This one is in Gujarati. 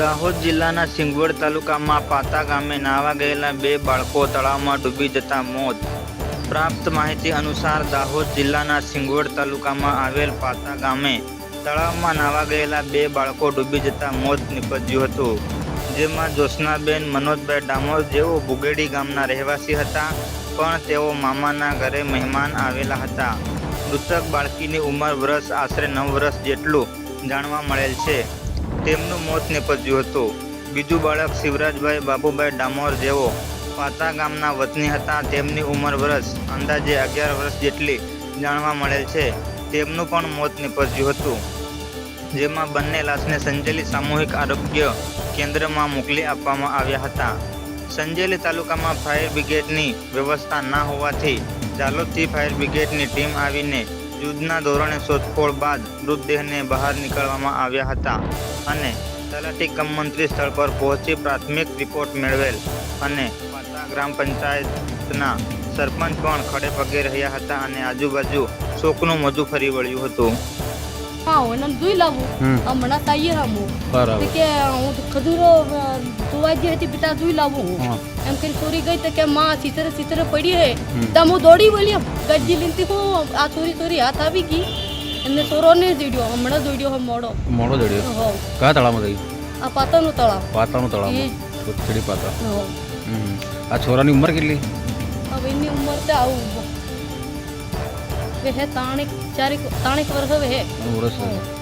દાહોદ જિલ્લાના સિંગવડ તાલુકામાં પાતા ગામે નાવા ગયેલા બે બાળકો તળાવમાં ડૂબી જતા મોત. પ્રાપ્ત માહિતી અનુસાર દાહોદ જિલ્લાના સિંગવડ તાલુકામાં આવેલ પાતા ગામે તળાવમાં નાવા ગયેલા બે બાળકો ડૂબી જતા મોત નીપજ્યું હતું. જેમાં જોશનાબેન મનોજભાઈ ડામોર જેઓ બુગેડી ગામના રહેવાસી હતા, પણ તેઓ મામાના ઘરે મહેમાન આવેલા હતા. મૃતક બાળકીની ઉંમર વર્ષ આશરે નવ વર્ષ જેટલું જાણવા મળેલ છે. તેમનું મોત નીપજ્યું હતું. બીજું બાળક શિવરાજભાઈ બાબુભાઈ ડામોર જેઓ પાતા ગામના વતની હતા. તેમની ઉંમર વર્ષ અંદાજે અગિયાર વર્ષ જેટલી જાણવા મળેલ છે. તેમનું પણ મોત નીપજ્યું હતું. જેમાં બંને લાશને સંજેલી સામૂહિક આરોગ્ય કેન્દ્રમાં મોકલી આપવામાં આવ્યા હતા. સંજેલી તાલુકામાં ફાયર બ્રિગેડની વ્યવસ્થા ના હોવાથી જાલોદથી ફાયર બ્રિગેડની ટીમ આવીને યુદ્ધના ધોરણે શોધખોળ બાદ મૃતદેહને બહાર નીકળવામાં આવ્યા હતા અને તલાટી કમમંત્રી સ્થળ પર પહોંચી પ્રાથમિક રિપોર્ટ મેળવેલ અને ગ્રામ પંચાયતના સરપંચ પણ ખડે પગે રહ્યા હતા અને આજુબાજુ શોકનું મોજું ફરી વળ્યું હતું. હા એને જોઈ લાવું. હમ. હમણાં તાઈએ રામું બરાબર. કે હું ખજૂરો જોવા ગઈ હતી પિતા જોઈ લાવું. એમ કરી ચોરી ગઈ તો કે માં સિતરે સિતરે પડી હે. હમ. તો હું દોડી વળી ગજી લીધી હું આ ચોરી ચોરી હાથ આવી ગઈ. એમને ચોરો ને જોડ્યો હમણાં જોડ્યો મોડો. મોડો જડ્યો હો. કયા તળાવમાં થઈ આ પાતાનું તળાવ. પાતાનું તળાવ. કોથળી પાતા. આ છોરાની ઉંમર કેટલી? હવે એની ઉંમર તો આવું. વે હે તાણીક ચારેક તાણીક વર્ષ હવે હે ત્રણ વર્ષ હો. છે.